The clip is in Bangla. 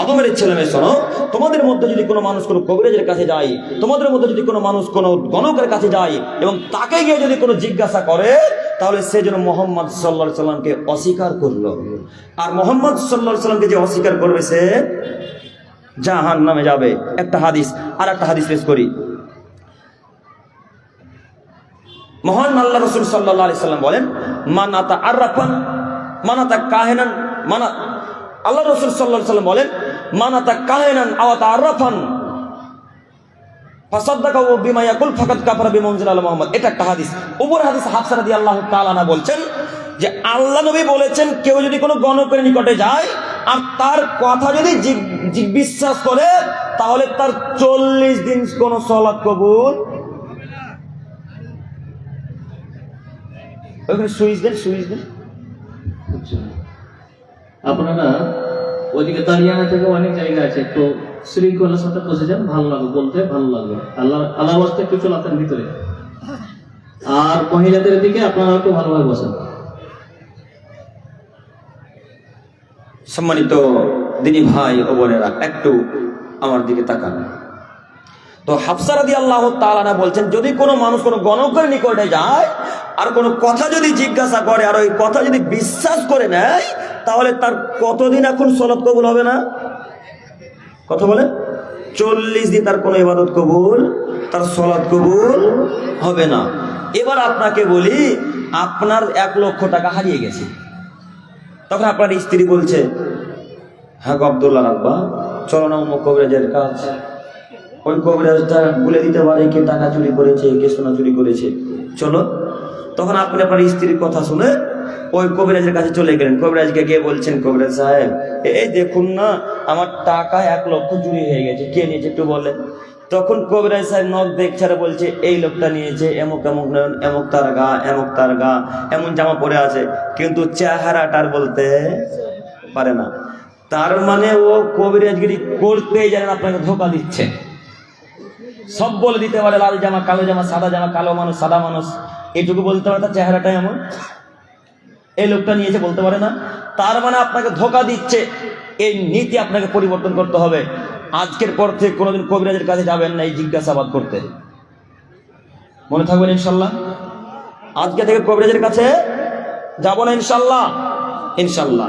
আদমের মেয়ে, শোনো, তোমাদের মধ্যে যদি কোনো মানুষ কোনো কবিরাজের কাছে যায়, তোমাদের মধ্যে যদি কোনো মানুষ কোনো গণকের কাছে যায় এবং তাকে গিয়ে যদি কোনো জিজ্ঞাসা করে, তাহলে সে যেন মোহাম্মদ সাল্লা সাল্লামকে অস্বীকার করল। আর মোহাম্মদ সাল্লা সাল্লামকে যে অস্বীকার করবে সে জাহান নামে যাবে। একটা হাদিস, আর একটা হাদিস পেশ করি। মহান আল্লাহ রসুল সাল্লাহ আলি সাল্লাম বলেন, মানাতা আর রাফান মানাতা কাহেনান, মানা আল্লাহ রসুল সাল্লাহ সাল্লাম বলেন, মানাতা কাহেনান আওয়াতা আর রাফান ফাসাদ্দাকা ও বিমা ইয়াকুল ফাকাদ কাফারা বিমনজিল আল মুহাম্মদ। এটা একটা হাদিস। উপর হাদিস না বলছেন যে, আল্লাহ বলেছেন, কেউ যদি কোনো নিকটে যায় আর তার কথা যদি বিশ্বাস করে, তাহলে তার চল্লিশ দিন কোন সলাৎ কবুল সুইচ দেন সুইচ দেন। আপনারা ওইদিকে দাঁড়িয়ানা থেকে অনেক জায়গা আছে তো শৃঙ্খলার সাথে বসে যান ভালো লাগবে বলতে ভালো লাগবে আল্লাহ আল্লাহ বাস্তে একটু চলাতেন ভিতরে। আর মহিলাদের দিকে আপনারা একটু ভালোভাবে বসেন। সম্মানিত দিনী ভাই ও বোনেরা, একটু আমার দিকে তাকান। তো হাফসারাদি আল্লাহ তালানা বলছেন, যদি কোনো মানুষ কোনো গণকের নিকটে যায়, আর কোনো কথা যদি জিজ্ঞাসা করে, আর ওই কথা যদি বিশ্বাস করে নেয় তাহলে তার কতদিন এখন সলত কবুল হবে না? কথা বলে? চল্লিশ দিন তার কোনো ইবাদত কবুল, তার সলাৎ কবুল হবে না। এবার আপনাকে বলি, আপনার এক লক্ষ টাকা হারিয়ে গেছে। তখন আপনার স্ত্রী বলছে হ্যাঁ আবদুল্লাহ রাব্বা, চলো না অমুক কবিরাজের কাজ। ওই কবিরাজটা বলে দিতে পারে কে টাকা চুরি করেছে, কে সোনা চুরি করেছে। চলো। তখন আপনি আপনার স্ত্রীর কথা শুনে ওই কবিরাজের কাছে চলে গেলেন। কবিরাজকে গিয়ে বলছেন? কবিরাজ সাহেব এই দেখুন না, আমার টাকা এক লক্ষ চুরি হয়ে গেছে। কে নিয়েছে একটু বলেন? তখন কবিরাজ সাহেব নখ দেখছাড়ে বলছে, এই লোকটা নিয়েছে এমক এমক এমক তার গা, এমক তার গা, এমন জামা পরে আছে। কিন্তু চেহারাটার বলতে পারে না। তার মানে ও কবিরাজগিরি করতেই জানেন আপনাকে ধোকা দিচ্ছে। সব বলে দিতে পারে, লাল জামা, কালো জামা, সাদা জামা, কালো মানুষ, সাদা মানুষ। এটুকু বলতে পারে তার চেহারাটা এমন? এই লোকটা নিয়েছে বলতে পারে না। তার মানে আপনাকে ধোকা দিচ্ছে। এই নীতি আপনাকে পরিবর্তন করতে হবে। আজকের পর থেকে কোনোদিন কবিরাজের কাছে যাবেন না এই জিজ্ঞাসাবাদ করতে। মনে থাকবেন ইনশাল্লাহ? আজকে থেকে কবিরাজের কাছে যাব না ইনশাল্লাহ। ইনশাল্লাহ।